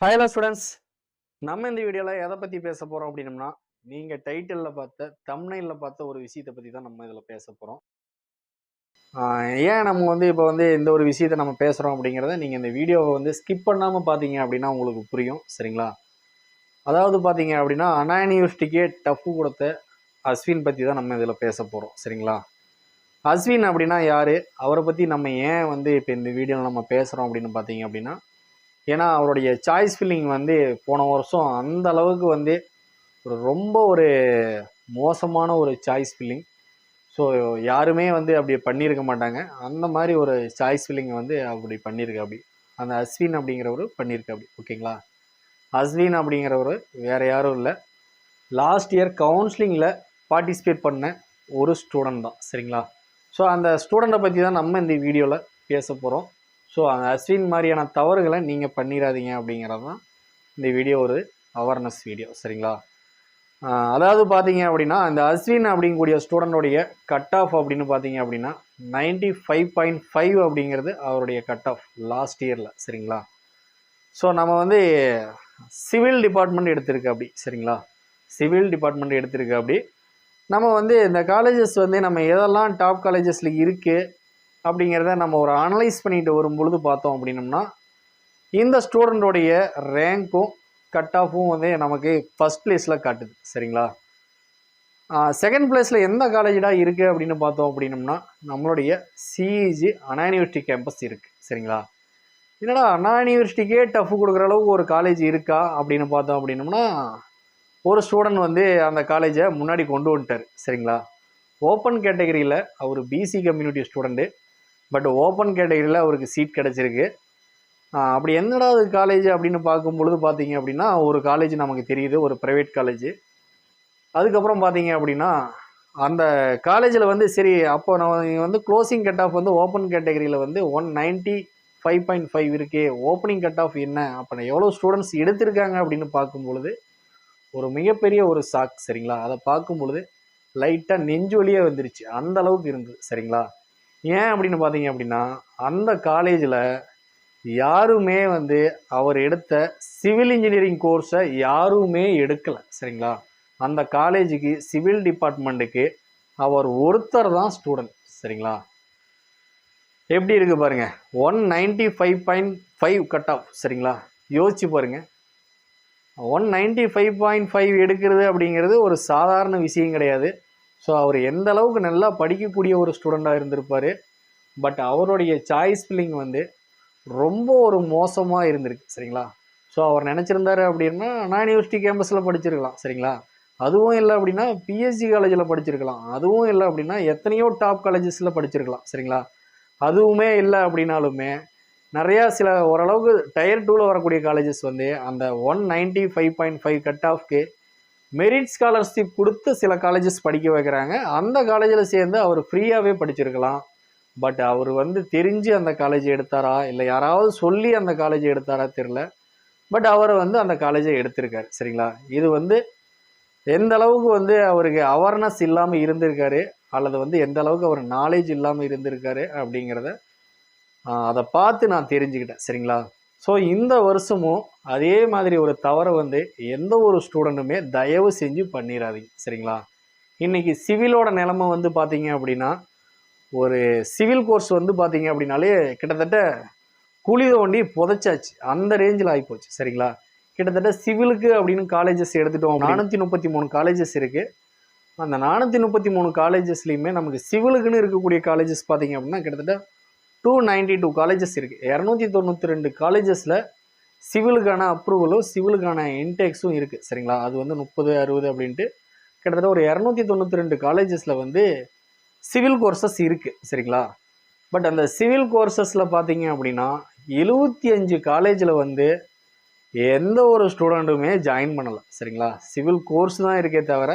Hello students நம்ம இந்த வீடியோவில் எதை பற்றி பேச போகிறோம் அப்படின்னம்னா நீங்கள் டைட்டிலில் பார்த்த தம்னையில் பார்த்த ஒரு விஷயத்தை பற்றி தான் நம்ம இதில் பேச போகிறோம் ஏன் நம்ம வந்து இப்போ வந்து இந்த ஒரு விஷயத்தை நம்ம பேசுகிறோம் அப்படிங்கிறத நீங்கள் இந்த வீடியோவை வந்து ஸ்கிப் பண்ணாமல் பார்த்தீங்க அப்படின்னா உங்களுக்கு புரியும் சரிங்களா? அதாவது பார்த்தீங்க அப்படின்னா அண்ணா யூனிவர்சிட்டிக்கே டஃப் கொடுத்த அஸ்வின் பற்றி தான் நம்ம இதில் பேச போகிறோம் சரிங்களா? அஸ்வின் அப்படின்னா யார்? அவரை பற்றி நம்ம ஏன் வந்து இப்போ இந்த வீடியோவில் நம்ம பேசுகிறோம் அப்படின்னு பார்த்தீங்க அப்படின்னா ஏன்னா அவருடைய சாய்ஸ் ஃபில்லிங் வந்து போன வருஷம் அந்த அளவுக்கு வந்து ஒரு ரொம்ப ஒரு மோசமான ஒரு சாய்ஸ் ஃபில்லிங் ஸோ யாருமே வந்து அப்படி பண்ணியிருக்க மாட்டாங்க. அந்த மாதிரி ஒரு சாய்ஸ் ஃபில்லிங் வந்து அப்படி பண்ணியிருக்க அப்படி. அந்த அஸ்வின் அப்படிங்கிறவர் பண்ணியிருக்க அப்படி. ஓகேங்களா? அஸ்வின் அப்படிங்கிறவர் வேறு யாரும் இல்லை. லாஸ்ட் இயர் கவுன்சிலிங்கில் பார்ட்டிசிபேட் பண்ண ஒரு ஸ்டூடெண்ட் தான். சரிங்களா? ஸோ அந்த ஸ்டூடெண்ட்டை பற்றி தான் நம்ம இந்த வீடியோவில் பேச போகிறோம் ஸோ அந்த அஸ்வின் மாதிரியான தவறுகளை நீங்கள் பண்ணிடாதீங்க அப்படிங்கிறது தான் இந்த வீடியோ ஒரு அவேர்னஸ் வீடியோ சரிங்களா? அதாவது பார்த்தீங்க அப்படின்னா இந்த அஸ்வின் அப்படிங்கக்கூடிய ஸ்டூடெண்டோடைய கட் ஆஃப் அப்படின்னு பார்த்தீங்க அப்படின்னா நைன்டி ஃபைவ் பாயிண்ட் ஃபைவ் அப்படிங்கிறது அவருடைய கட் ஆஃப் லாஸ்ட் இயரில் சரிங்களா? ஸோ நம்ம வந்து சிவில் டிபார்ட்மெண்ட் எடுத்திருக்கு அப்படி சரிங்களா? சிவில் டிபார்ட்மெண்ட் எடுத்திருக்கு அப்படி. நம்ம வந்து இந்த காலேஜஸ் வந்து நம்ம எதெல்லாம் டாப் காலேஜஸில் இருக்குது அப்படிங்கிறத நம்ம ஒரு அனலைஸ் பண்ணிட்டு வரும் பொழுது பார்த்தோம் அப்படின்னம்னா இந்த ஸ்டூடெண்டோடைய ரேங்க்கும் கட் ஆஃபும் வந்து நமக்கு ஃபஸ்ட் பிளேஸில் காட்டுது. சரிங்களா? செகண்ட் பிளேஸில் எந்த காலேஜாக இருக்குது அப்படின்னு பார்த்தோம் அப்படின்னம்னா நம்மளுடைய சிஇஜி அண்ணா யூனிவர்சிட்டி கேம்பஸ் இருக்குது சரிங்களா? என்னடா அண்ணா யூனிவர்சிட்டிக்கே டஃப் கொடுக்குற அளவுக்கு ஒரு காலேஜ் இருக்கா அப்படின்னு பார்த்தோம் அப்படின்னம்னா ஒரு ஸ்டூடெண்ட் வந்து அந்த காலேஜை முன்னாடி கொண்டு வந்துட்டார். சரிங்களா? ஓப்பன் கேட்டகரியில் அவர் B C community student but open கேட்டகரியில் அவருக்கு சீட் கிடச்சிருக்கு. அப்படி என்னடா அது காலேஜ் அப்படின்னு பார்க்கும் பொழுது பார்த்தீங்க அப்படின்னா ஒரு காலேஜ் நமக்கு தெரியுது ஒரு ப்ரைவேட் காலேஜ் அதுக்கப்புறம் பார்த்தீங்க அப்படின்னா அந்த காலேஜில் வந்து சரி அப்போ நம்ம வந்து க்ளோசிங் கட் ஆஃப் வந்து ஓப்பன் கேட்டகரியில் வந்து one ninety five point five இருக்கே. ஓப்பனிங் கட் ஆஃப் என்ன? அப்போ எவ்வளோ ஸ்டூடெண்ட்ஸ் எடுத்திருக்காங்க அப்படின்னு பார்க்கும் பொழுது ஒரு மிகப்பெரிய ஒரு சாக் சரிங்களா? அதை பார்க்கும் பொழுது லைட்டாக நெஞ்சு வலியே வந்துருச்சு. அந்த அளவுக்கு இருந்தது சரிங்களா? ஏன் அப்படின்னு பார்த்தீங்க அப்படின்னா அந்த காலேஜில் யாருமே வந்து அவர் எடுத்த சிவில் இன்ஜினியரிங் கோர்ஸை யாருமே எடுக்கலை சரிங்களா? அந்த காலேஜுக்கு சிவில் டிபார்ட்மெண்ட்டுக்கு அவர் ஒருத்தர் தான் ஸ்டூடெண்ட் சரிங்களா? எப்படி இருக்குது பாருங்கள் one ninety five point five cut off சரிங்களா? யோசிச்சு பாருங்கள் one ninety five point five எடுக்கிறது அப்படிங்கிறது ஒரு சாதாரண விஷயம் கிடையாது. ஸோ அவர் எந்த அளவுக்கு நல்லா படிக்கக்கூடிய ஒரு ஸ்டூடெண்ட்டாக இருந்திருப்பார். பட் அவருடைய சாய்ஸ் ஃபில்லிங் வந்து ரொம்ப ஒரு மோசமாக இருந்திருக்கு சரிங்களா? ஸோ அவர் நினச்சிருந்தாரு அப்படின்னா நான் யூனிவர்சிட்டி கேம்பஸில் படிச்சிருக்கலாம் சரிங்களா? அதுவும் இல்லை அப்படின்னா பிஎஸ்சி காலேஜில் படிச்சிருக்கலாம். அதுவும் இல்லை அப்படின்னா எத்தனையோ டாப் காலேஜஸில் படிச்சிருக்கலாம் சரிங்களா? அதுவுமே இல்லை அப்படின்னாலுமே நிறையா சில ஓரளவுக்கு டயர் டூவில் வரக்கூடிய காலேஜஸ் வந்து அந்த one ninety five point five cut ஆஃப்க்கு merit scholarship கொடுத்து சில காலேஜஸ் படிக்க வைக்கிறாங்க. அந்த காலேஜில் சேர்ந்து அவர் ஃப்ரீயாகவே படிச்சிருக்கலாம். பட் அவர் வந்து தெரிஞ்சு அந்த காலேஜ் எடுத்தாரா? இல்லை யாராவது சொல்லி அந்த காலேஜ் எடுத்தாரா தெரில பட் அவர் வந்து அந்த காலேஜை எடுத்திருக்காரு. சரிங்களா? இது வந்து எந்த அளவுக்கு வந்து அவருக்கு அவேர்னஸ் இல்லாமல் இருந்திருக்காரு? அல்லது வந்து எந்த அளவுக்கு அவர் நாலேஜ் இல்லாமல் இருந்திருக்காரு? அப்படிங்கிறத அதை பார்த்து நான் தெரிஞ்சுக்கிட்டேன். சரிங்களா? ஸோ இந்த வருஷமும் அதே மாதிரி ஒரு தவறை வந்து எந்த ஒரு ஸ்டூடெண்ட்டுமே தயவு செஞ்சு பண்ணிடாதீங்க சரிங்களா? இன்றைக்கி சிவிலோட நிலமை வந்து பார்த்தீங்க அப்படின்னா ஒரு சிவில் கோர்ஸ் வந்து பார்த்தீங்க அப்படின்னாலே கிட்டத்தட்ட குழி தோண்டி புதைச்சாச்சு. அந்த ரேஞ்சில் ஆகிப்போச்சு சரிங்களா? கிட்டத்தட்ட சிவிலுக்கு அப்படின்னு காலேஜஸ் எடுத்துட்டோம் நானூற்றி முப்பத்தி மூணு காலேஜஸ் இருக்குது அந்த நானூற்றி முப்பத்தி மூணு காலேஜஸ்லேயுமே நமக்கு சிவிலுக்குன்னு இருக்கக்கூடிய காலேஜஸ் பார்த்தீங்க அப்படின்னா கிட்டத்தட்ட டூ நைன்டி டூ காலேஜஸ் இருக்குது இரநூத்தி தொண்ணூற்றி ரெண்டு காலேஜஸில் சிவிலுக்கான அப்ரூவலும் சிவிலுக்கான இன்டெக்ஸும் இருக்குது சரிங்களா? அது வந்து முப்பது அறுபது அப்படின்ட்டு கிட்டத்தட்ட ஒரு இரநூத்தி தொண்ணூற்றி ரெண்டு காலேஜஸில் வந்து சிவில் கோர்சஸ் இருக்குது சரிங்களா? பட் அந்த சிவில் கோர்சஸில் பார்த்தீங்க அப்படின்னா எழுபத்தி அஞ்சு காலேஜில் வந்து எந்த ஒரு ஸ்டூடெண்ட்டுமே ஜாயின் பண்ணலை. சரிங்களா? சிவில் கோர்ஸ் தான் இருக்கே தவிர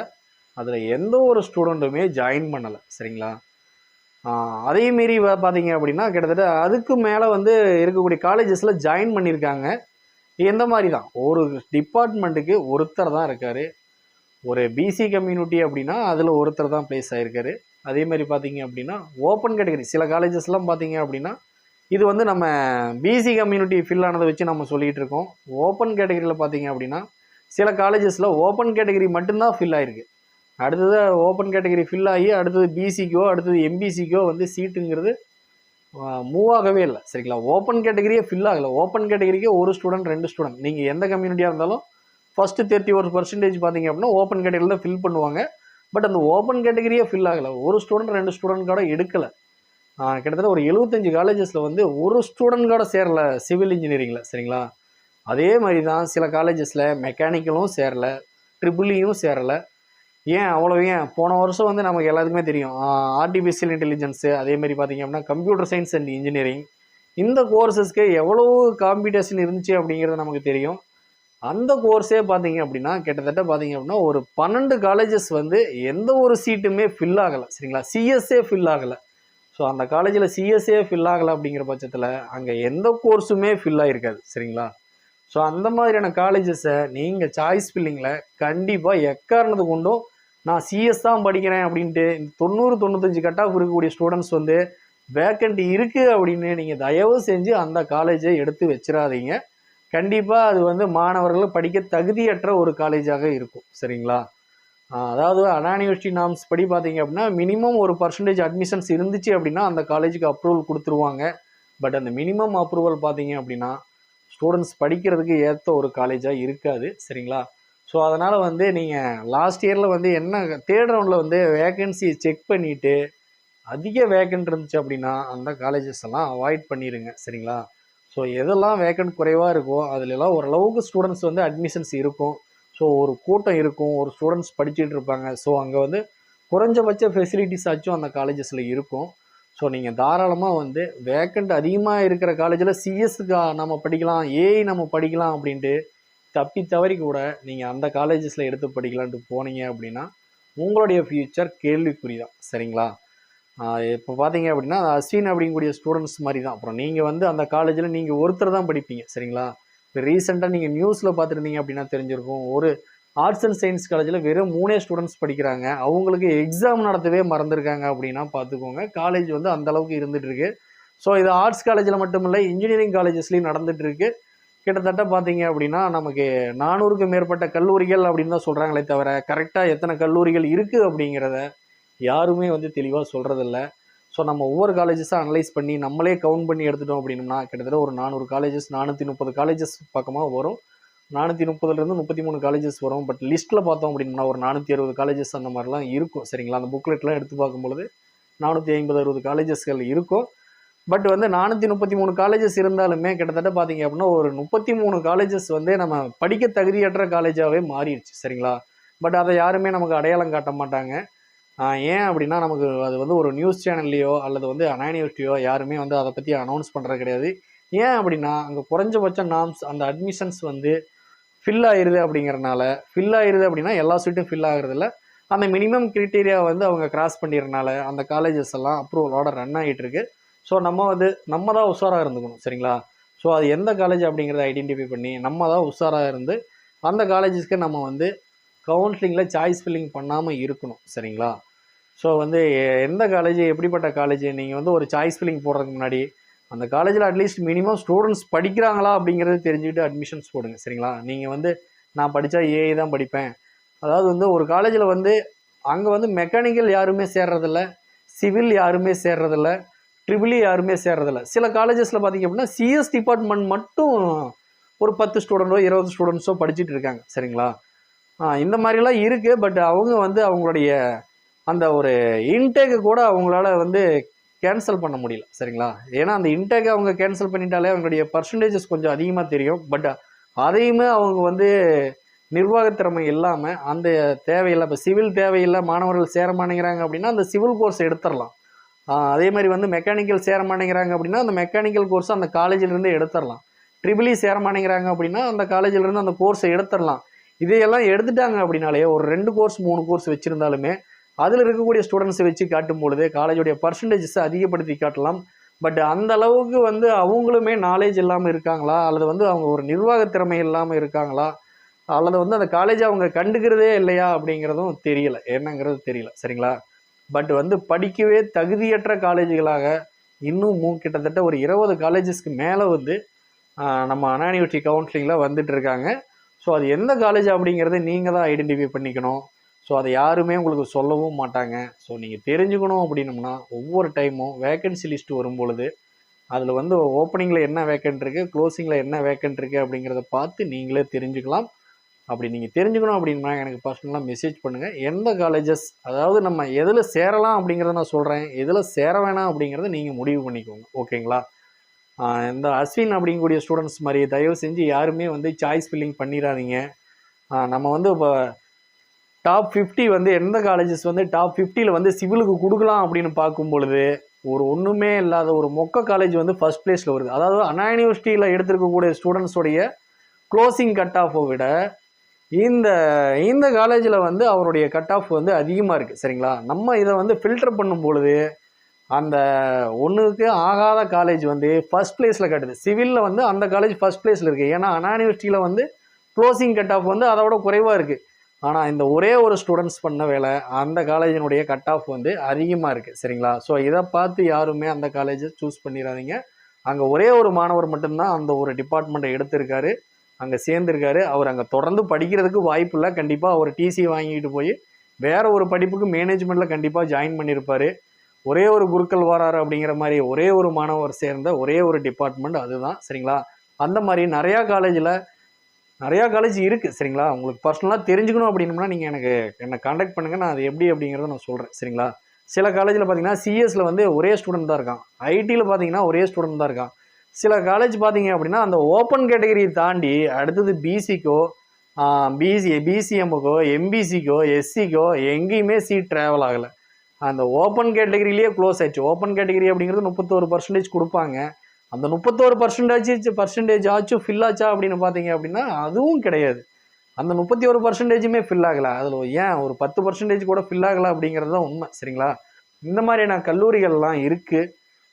அதில் எந்த ஒரு ஸ்டூடெண்ட்டுமே ஜாயின் பண்ணலை. சரிங்களா? அதே மீறி பார்த்தீங்க அப்படின்னா கிட்டத்தட்ட அதுக்கு மேலே வந்து இருக்கக்கூடிய காலேஜஸில் ஜாயின் பண்ணியிருக்காங்க எந்த மாதிரி தான் ஒரு டிபார்ட்மெண்ட்டுக்கு ஒருத்தர் தான் இருக்கார். ஒரு பிசி கம்யூனிட்டி அப்படின்னா அதில் ஒருத்தர் தான் ப்ளேஸ் ஆகிருக்காரு அதே மாதிரி பார்த்தீங்க அப்படின்னா ஓப்பன் கேட்டகரி சில காலேஜஸ்லாம் பார்த்தீங்க அப்படின்னா இது வந்து நம்ம பிசி கம்யூனிட்டி ஃபில் ஆனதை வச்சு நம்ம சொல்லிகிட்டு இருக்கோம். ஓப்பன் கேட்டகரியில் பார்த்தீங்க அப்படின்னா சில காலேஜஸில் ஓப்பன் கேட்டகரி மட்டும்தான் ஃபில் ஆகிருக்கு அடுத்தது ஓப்பன் கேட்டகரி ஃபில் ஆகி அடுத்தது பிசிக்கோ அடுத்தது எம்பிசிக்கோ வந்து சீட்டுங்கிறது மூவ் ஆகவே இல்லை. சரிங்களா? ஓப்பன் கேட்டகரியே ஃபில் ஆகலை. ஓப்பன் கேட்டகரிக்கே ஒரு ஸ்டூடெண்ட் ரெண்டு ஸ்டூடெண்ட் நீங்கள் எந்த கம்யூனிட்டியாக இருந்தாலும் ஃபஸ்ட்டு தேர்ட்டி ஒரு பர்சன்டேஜ் பார்த்தீங்க அப்படின்னா ஓப்பன் கேட்டகரியில் ஃபில் பண்ணுவாங்க. பட் அந்த ஓப்பன் கேட்டகரியே ஃபில் ஆகலை. ஒரு ஸ்டூடெண்ட் ரெண்டு ஸ்டூடெண்ட் கூட எடுக்கலை. கிட்டத்தட்ட ஒரு எழுபத்தஞ்சு காலேஜஸில் வந்து ஒரு ஸ்டூடெண்ட் கூட சேரல சிவில் இன்ஜினியரிங்கில் சரிங்களா? அதே மாதிரி தான் சில காலேஜஸில் மெக்கானிக்கலும் சேரல ட்ரிபிளியும் சேரலை. ஏன் அவ்வளோ ஏன்? போன வருஷம் வந்து நமக்கு எல்லாத்துக்குமே தெரியும். ஆர்டிஃபிஷியல் இன்டெலிஜென்ஸு அதே மாதிரி பார்த்தீங்க அப்படின்னா கம்ப்யூட்டர் சயின்ஸ் அண்ட் இன்ஜினியரிங் இந்த கோர்சஸ்க்கு எவ்வளோ காம்படிஷன் இருந்துச்சு அப்படிங்கிறது நமக்கு தெரியும். அந்த கோர்ஸே பார்த்தீங்க அப்படின்னா கிட்டத்தட்ட பார்த்தீங்க அப்படின்னா ஒரு பன்னெண்டு காலேஜஸ் வந்து எந்த ஒரு சீட்டுமே ஃபில் ஆகலை. சரிங்களா? சிஎஸ்ஏ ஃபில் ஆகலை. ஸோ அந்த காலேஜில் சிஎஸ்ஏ ஃபில் ஆகலை அப்படிங்கிற பட்சத்தில் அங்கே எந்த கோர்ஸுமே ஃபில் ஆகிருக்காது சரிங்களா? ஸோ அந்த மாதிரியான காலேஜஸை நீங்கள் சாய்ஸ் ஃபில்லிங்கில் கண்டிப்பாக எக்காரணத்து கொண்டும் நான் சிஎஸ் தான் படிக்கிறேன் அப்படின்ட்டு இந்த தொண்ணூறு தொண்ணூத்தஞ்சு கட் ஆஃப் இருக்கக்கூடிய ஸ்டூடெண்ட்ஸ் வந்து வேக்கண்ட் இருக்குது அப்படின்னு நீங்கள் தயவு செஞ்சு அந்த காலேஜை எடுத்து வச்சிடாதீங்க கண்டிப்பாக அது வந்து மாணவர்கள் படிக்க தகுதியற்ற ஒரு காலேஜாக இருக்கும். சரிங்களா? அதாவது அண்ணா யூனிவர்சிட்டி நாம்ஸ் படி பார்த்தீங்க அப்படின்னா மினிமம் ஒரு பர்சன்டேஜ் அட்மிஷன்ஸ் இருந்துச்சு அப்படின்னா அந்த காலேஜுக்கு அப்ரூவல் கொடுத்துருவாங்க. பட் அந்த மினிமம் அப்ரூவல் பார்த்தீங்க அப்படின்னா ஸ்டூடெண்ட்ஸ் படிக்கிறதுக்கு ஏற்ற ஒரு காலேஜாக இருக்காது. சரிங்களா? ஸோ அதனால் வந்து நீங்கள் லாஸ்ட் இயரில் வந்து என்ன தேர்ட் ரவுண்டில் வந்து வேகன்சி செக் பண்ணிவிட்டு அதிக வேக்கன்ட் இருந்துச்சு அப்படின்னா அந்த காலேஜஸ் எல்லாம் அவாய்ட் பண்ணிடுங்க சரிங்களா? ஸோ எதெல்லாம் வேக்கன்ட் குறைவாக இருக்கோ அதுலலாம் ஓரளவுக்கு ஸ்டூடெண்ட்ஸ் வந்து அட்மிஷன்ஸ் இருக்கும். ஸோ ஒரு கூட்டம் இருக்கும் ஒரு ஸ்டூடெண்ட்ஸ் படிச்சுட்டு இருப்பாங்க. ஸோ அங்கே வந்து குறைஞ்சபட்ச ஃபெசிலிட்டிஸ் ஆச்சும் அந்த காலேஜஸில் இருக்கும். ஸோ நீங்கள் தாராளமாக வந்து வேக்கண்ட் அதிகமாக இருக்கிற காலேஜில் சிஎஸ்க்கு நம்ம படிக்கலாம் ஏஐ நம்ம படிக்கலாம் அப்படின்ட்டு தப்பி தவறி கூட நீங்கள் அந்த காலேஜஸில் எடுத்து படிக்கலான்ட்டு போனீங்க அப்படின்னா உங்களுடைய ஃப்யூச்சர் கேள்விக்குறி தான் சரிங்களா இப்போ பார்த்தீங்க அப்படின்னா அஸ்வின் அப்படிங்கக்கூடிய ஸ்டூடெண்ட்ஸ் மாதிரி தான் அப்புறம் நீங்கள் வந்து அந்த காலேஜில் நீங்கள் ஒருத்தர் தான் படிப்பீங்க. சரிங்களா? இப்போ ரீசெண்டாக நீங்கள் நியூஸில் பார்த்துருந்தீங்க அப்படின்னா தெரிஞ்சிருக்கும். ஒரு ஆர்ட்ஸ் அண்ட் சயின்ஸ் காலேஜில் வெறும் மூணே ஸ்டூடெண்ட்ஸ் படிக்கிறாங்க. அவங்களுக்கு எக்ஸாம் நடத்தவே மறந்துருக்காங்க அப்படின்னா பார்த்துக்கோங்க காலேஜ் வந்து அந்த அளவுக்கு ஸோ இது ஆர்ட்ஸ் காலேஜில் மட்டும் இல்லை இன்ஜினியரிங் காலேஜஸ்லையும் நடந்துகிட்ருக்கு கிட்டத்தட்ட பார்த்தீங்க அப்படின்னா நமக்கு நானூறுக்கும் மேற்பட்ட கல்லூரிகள் அப்படின்னு தான் சொல்கிறாங்களே தவிர கரெக்டாக எத்தனை கல்லூரிகள் இருக்குது அப்படிங்கிறத யாருமே வந்து தெளிவாக சொல்கிறதில்ல ஸோ நம்ம ஒவ்வொரு காலேஜஸாக அனலைஸ் பண்ணி நம்மளே கவுண்ட் பண்ணி எடுத்துட்டோம் அப்படின்னா கிட்டத்தட்ட ஒரு நானூறு காலேஜஸ் நானூற்றி முப்பது காலேஜஸ் பக்கமாக வரும். நானூற்றி முப்பதுலேருந்து முப்பத்தி மூணு காலேஜஸ் வரும். பட் லிஸ்ட்டில் பார்த்தோம் அப்படின்னா ஒரு நானூற்றி அறுபது காலேஜஸ் அந்த மாதிரிலாம் இருக்கும். சரிங்களா? அந்த புக்லெட்லாம் எடுத்து பார்க்கும்பொழுது நானூற்றி ஐம்பது அறுபது காலேஜஸ்கள் இருக்கும். பட் வந்து நானூற்றி முப்பத்தி மூணு காலேஜஸ் இருந்தாலுமே கிட்டத்தட்ட பார்த்தீங்க அப்படின்னா ஒரு முப்பத்தி மூணு காலேஜஸ் வந்து நம்ம படிக்க தகுதியற்ற காலேஜாகவே மாறிடுச்சு சரிங்களா? பட் அதை யாருமே நமக்கு அடையாளம் காட்ட மாட்டாங்க. ஏன் அப்படின்னா நமக்கு அது வந்து ஒரு நியூஸ் சேனல்லையோ அல்லது வந்து அனானிவர்ட்டியோ யாருமே வந்து அதை பற்றி அனௌன்ஸ் பண்ணுறது கிடையாது. ஏன் அப்படின்னா அங்கே குறைஞ்சபட்ச நாம்ஸ் அந்த அட்மிஷன்ஸ் வந்து ஃபில் ஆயிடுது அப்படிங்கிறனால ஃபில் ஆயிடுது அப்படின்னா எல்லா சீட்டும் ஃபில் ஆகுறதில்ல. அந்த மினிமம் கிரிட்டீரியா வந்து அவங்க கிராஸ் பண்ணிடுறனால அந்த காலேஜஸ் எல்லாம் அப்ரூவலோட ரன் ஆகிட்டு இருக்குது ஸோ நம்ம வந்து நம்ம தான் உஷாராக இருந்துக்கணும் சரிங்களா? ஸோ அது எந்த காலேஜ் அப்படிங்கிறத ஐடென்டிஃபை பண்ணி நம்ம தான் உஷாராக இருந்து அந்த காலேஜஸ்க்கு நம்ம வந்து கவுன்சிலிங்கில் சாய்ஸ் ஃபில்லிங் பண்ணாமல் இருக்கணும் சரிங்களா? ஸோ வந்து எந்த காலேஜ் எப்படிப்பட்ட காலேஜ் நீங்கள் வந்து ஒரு சாய்ஸ் ஃபில்லிங் போடுறதுக்கு முன்னாடி அந்த காலேஜில் அட்லீஸ்ட் மினிமம் ஸ்டூடெண்ட்ஸ் படிக்கிறாங்களா அப்படிங்கிறத தெரிஞ்சுக்கிட்டு அட்மிஷன்ஸ் போடுங்க சரிங்களா? நீங்கள் வந்து நான் படித்தா ஏஐ தான் படிப்பேன். அதாவது வந்து ஒரு காலேஜில் வந்து அங்கே வந்து மெக்கானிக்கல் யாருமே சேர்றதில்ல சிவில் யாருமே சேர்றதில்ல ட்ரிபிளி e யாருமே சேர்றதில்ல. சில காலேஜஸில் பார்த்தீங்க அப்படின்னா சிஎஸ் டிபார்ட்மெண்ட் மட்டும் ஒரு பத்து ஸ்டூடெண்ட்டோ இருபது ஸ்டூடெண்ட்ஸோ படிச்சுட்டு இருக்காங்க. சரிங்களா? இந்த மாதிரிலாம் இருக்குது பட் அவங்க வந்து அவங்களுடைய அந்த ஒரு இன்டேக்கு கூட அவங்களால வந்து கேன்சல் பண்ண முடியல. சரிங்களா? ஏன்னா அந்த இன்டேக்கை அவங்க கேன்சல் பண்ணிட்டாலே அவங்களுடைய பர்சன்டேஜஸ் கொஞ்சம் அதிகமாக தெரியும். பட் அதையுமே அவங்க வந்து நிர்வாகத்திறமை இல்லாமல் அந்த தேவையில்லை இப்போ சிவில் தேவையில்லை மாணவர்கள் சேர மாட்டேங்கிறாங்க அப்படின்னா அந்த சிவில் கோர்ஸ் எடுத்துடலாம். அதே மாதிரி வந்து மெக்கானிக்கல் சேர மாட்டேங்கிறாங்க அப்படின்னா அந்த மெக்கானிக்கல் கோர்ஸ் அந்த காலேஜிலேருந்து எடுத்துடலாம் ட்ரிபிளி e சேர மாட்டேங்கிறாங்க அப்படின்னா அந்த காலேஜிலேருந்து அந்த கோர்ஸை எடுத்துடலாம் இதையெல்லாம் எடுத்துட்டாங்க அப்படின்னாலே ஒரு ரெண்டு கோர்ஸ் மூணு கோர்ஸ் வச்சுருந்தாலுமே அதில் இருக்கக்கூடிய ஸ்டூடெண்ட்ஸை வச்சு காட்டும் பொழுது காலேஜுடைய பர்சன்டேஜஸை அதிகப்படுத்தி காட்டலாம். பட் அந்த அளவுக்கு வந்து அவங்களுமே நாலேஜ் இல்லாமல் இருக்காங்களா? அல்லது வந்து அவங்க ஒரு நிர்வாக திறமை இல்லாமல் இருக்காங்களா? அல்லது வந்து அந்த காலேஜை அவங்க கண்டுக்கிறதே இல்லையா அப்படிங்கிறதும் தெரியல. என்னங்கிறது தெரியல. சரிங்களா? பட் வந்து படிக்கவே தகுதியற்ற காலேஜுகளாக இன்னும் மூ கிட்டத்தட்ட ஒரு இருபது காலேஜஸ்க்கு மேலே வந்து நம்ம அண்ணா கவுன்சிலிங்கில் வந்துட்டு இருக்காங்க. ஸோ அது எந்த காலேஜ் அப்படிங்கிறத நீங்கள் தான் ஐடென்டிஃபை பண்ணிக்கணும். ஸோ அதை யாருமே உங்களுக்கு சொல்லவும் மாட்டாங்க. ஸோ நீங்கள் தெரிஞ்சுக்கணும் அப்படின்னம்னா ஒவ்வொரு டைமும் வேக்கன்சி லிஸ்ட் வரும் பொழுது அதில் வந்து ஓப்பனிங்கில் என்ன வேக்கன்ட் இருக்குது க்ளோசிங்கில் என்ன வேக்கன்ட் இருக்குது அப்படிங்கிறத பார்த்து நீங்களே தெரிஞ்சுக்கலாம். அப்படி நீங்கள் தெரிஞ்சுக்கணும் அப்படின்னா எனக்கு பர்சனலாக மெசேஜ் பண்ணுங்கள் எந்த காலேஜஸ் அதாவது நம்ம எதில் சேரலாம் அப்படிங்கிறத நான் சொல்கிறேன் எதில் சேர வேணாம் அப்படிங்கிறத நீங்கள் முடிவு பண்ணிக்கோங்க. ஓகேங்களா இந்த அஸ்வின் அப்படிங்கக்கூடிய ஸ்டூடெண்ட்ஸ் மாதிரி தயவு செஞ்சு யாருமே வந்து சாய்ஸ் ஃபில்லிங் பண்ணிடாதீங்க நம்ம வந்து இப்போ டாப் ஃபிஃப்டி வந்து எந்த காலேஜஸ் வந்து டாப் ஃபிஃப்டியில் வந்து சிவிலுக்கு கொடுக்கலாம் அப்படின்னு பார்க்கும் பொழுது ஒரு ஒன்றுமே இல்லாத ஒரு மொக்க காலேஜ் வந்து ஃபஸ்ட் பிளேஸில் வருது. அதாவது அண்ணா யூனிவர்சிட்டியில் எடுத்திருக்கக்கூடிய ஸ்டூடெண்ட்ஸோடைய க்ளோசிங் கட் ஆஃபை விட இந்த இந்த காலேஜில் வந்து அவருடைய கட் ஆஃப் வந்து அதிகமாக இருக்குது சரிங்களா? நம்ம இதை வந்து ஃபில்டர் பண்ணும் பொழுது அந்த ஒன்றுக்கு ஆகாத காலேஜ் வந்து ஃபர்ஸ்ட் பிளேஸில் கட்டுது. சிவிலில் வந்து அந்த காலேஜ் ஃபர்ஸ்ட் பிளேஸில் இருக்குது ஏன்னா அண்ணா யூனிவர்சிட்டியில் வந்து க்ளோசிங் கட் ஆஃப் வந்து அதோட குறைவாக இருக்குது ஆனால் இந்த ஒரே ஒரு ஸ்டூடெண்ட்ஸ் பண்ண வேலை அந்த காலேஜினுடைய கட் ஆஃப் வந்து அதிகமாக இருக்குது சரிங்களா? ஸோ இதை பார்த்து யாருமே அந்த காலேஜை சூஸ் பண்ணிடாதீங்க அங்கே ஒரே ஒரு மாணவர் மட்டும்தான் அந்த ஒரு டிபார்ட்மெண்ட்டை எடுத்திருக்காரு. அங்கே சேர்ந்துருக்காரு. அவர் அங்கே தொடர்ந்து படிக்கிறதுக்கு வாய்ப்பு இல்லை. கண்டிப்பாக அவர் டிசி வாங்கிட்டு போய் வேற ஒரு படிப்புக்கு மேனேஜ்மெண்ட்டில் கண்டிப்பாக ஜாயின் பண்ணியிருப்பார் ஒரே ஒரு குருக்கள் வராரு அப்படிங்கிற மாதிரி ஒரே ஒரு மாணவர் சேர்ந்த ஒரே ஒரு டிபார்ட்மெண்ட் அதுதான். சரிங்களா? அந்த மாதிரி நிறையா காலேஜில் நிறையா காலேஜ் இருக்குது சரிங்களா? உங்களுக்கு பர்சனலாக தெரிஞ்சுக்கணும் அப்படின்னம்னா நீங்கள் எனக்கு என்னை காண்டாக்ட் பண்ணுங்கள் நான் அது எப்படி அப்படிங்கிறத நான் சொல்கிறேன் சரிங்களா? சில காலேஜில் பார்த்தீங்கன்னா சிஎஸ்சில் வந்து ஒரே ஸ்டூடெண்ட் தான் இருக்கான். ஐடியில் பார்த்தீங்கன்னா ஒரே ஸ்டூடெண்ட் தான் இருக்கான். சில காலேஜ் பார்த்தீங்க அப்படின்னா அந்த ஓப்பன் கேட்டகரியை தாண்டி அடுத்தது பிசிக்கோ பிசி பிசிஎம்முக்கோ எம்பிசிக்கோ எஸ்சிக்கோ எங்கேயுமே சீட் ட்ராவல் ஆகலை. அந்த ஓப்பன் கேட்டகரியிலேயே க்ளோஸ் ஆயிடுச்சு. ஓப்பன் கேட்டகரி அப்படிங்கிறது முப்பத்தோரு பர்சன்டேஜ் கொடுப்பாங்க. அந்த முப்பத்தோரு பர்சன்டேஜ் பர்சன்டேஜ் ஆச்சும் ஃபில் ஆச்சா அப்படின்னு பார்த்தீங்க அப்படின்னா அதுவும் கிடையாது. அந்த முப்பத்தி ஒரு பர்சன்டேஜுமே ஃபில் ஆகலை. அதில் ஏன் ஒரு பத்து பர்சன்டேஜ் கூட ஃபில் ஆகலை அப்படிங்கிறது தான் உண்மை. சரிங்களா? இந்த மாதிரியான கல்லூரிகள்லாம் இருக்குது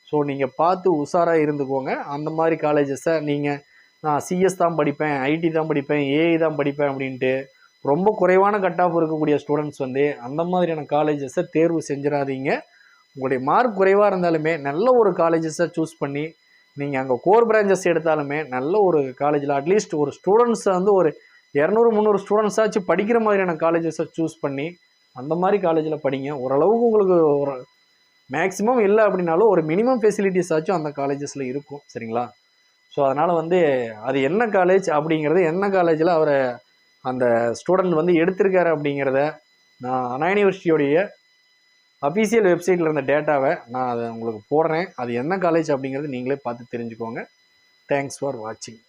ஸோ நீங்கள் பார்த்து உஷாராக இருந்துக்கோங்க. அந்த மாதிரி காலேஜஸை நீங்கள் நான் சிஎஸ் தான் படிப்பேன் ஐடி தான் படிப்பேன் ஏஐ தான் படிப்பேன் அப்படின்ட்டு ரொம்ப குறைவான கட் ஆஃப் இருக்கக்கூடிய ஸ்டூடெண்ட்ஸ் வந்து அந்த மாதிரியான காலேஜஸை தேர்வு செஞ்சிடாதீங்க உங்களுடைய மார்க் குறைவாக இருந்தாலுமே நல்ல ஒரு காலேஜஸை சூஸ் பண்ணி நீங்கள் அங்கே கோர் பிரான்ச்சஸ் எடுத்தாலுமே நல்ல ஒரு காலேஜில் அட்லீஸ்ட் ஒரு ஸ்டூடெண்ட்ஸை வந்து ஒரு இரநூறு முந்நூறு ஸ்டூடெண்ட்ஸாச்சும் படிக்கிற மாதிரியான காலேஜஸை சூஸ் பண்ணி அந்த மாதிரி காலேஜில் படிங்க. ஓரளவுக்கு உங்களுக்கு ஒரு மேக்ஸிமம் இல்லை அப்படின்னாலும் ஒரு மினிமம் ஃபெசிலிட்டிஸ் ஆச்சும் அந்த காலேஜஸில் இருக்கும் சரிங்களா? ஸோ அதனால் வந்து அது என்ன காலேஜ் அப்படிங்கிறது என்ன காலேஜில் அவரை அந்த ஸ்டூடெண்ட் வந்து எடுத்திருக்காரு அப்படிங்கிறத நான் அண்ணா யூனிவர்சிட்டியோடைய அஃபீஷியல் வெப்சைட்டில் இருந்த டேட்டாவை நான் அதை உங்களுக்கு போடுறேன். அது என்ன காலேஜ் அப்படிங்கிறது நீங்களே பார்த்து தெரிஞ்சுக்கோங்க. தேங்க்ஸ் ஃபார் வாட்சிங்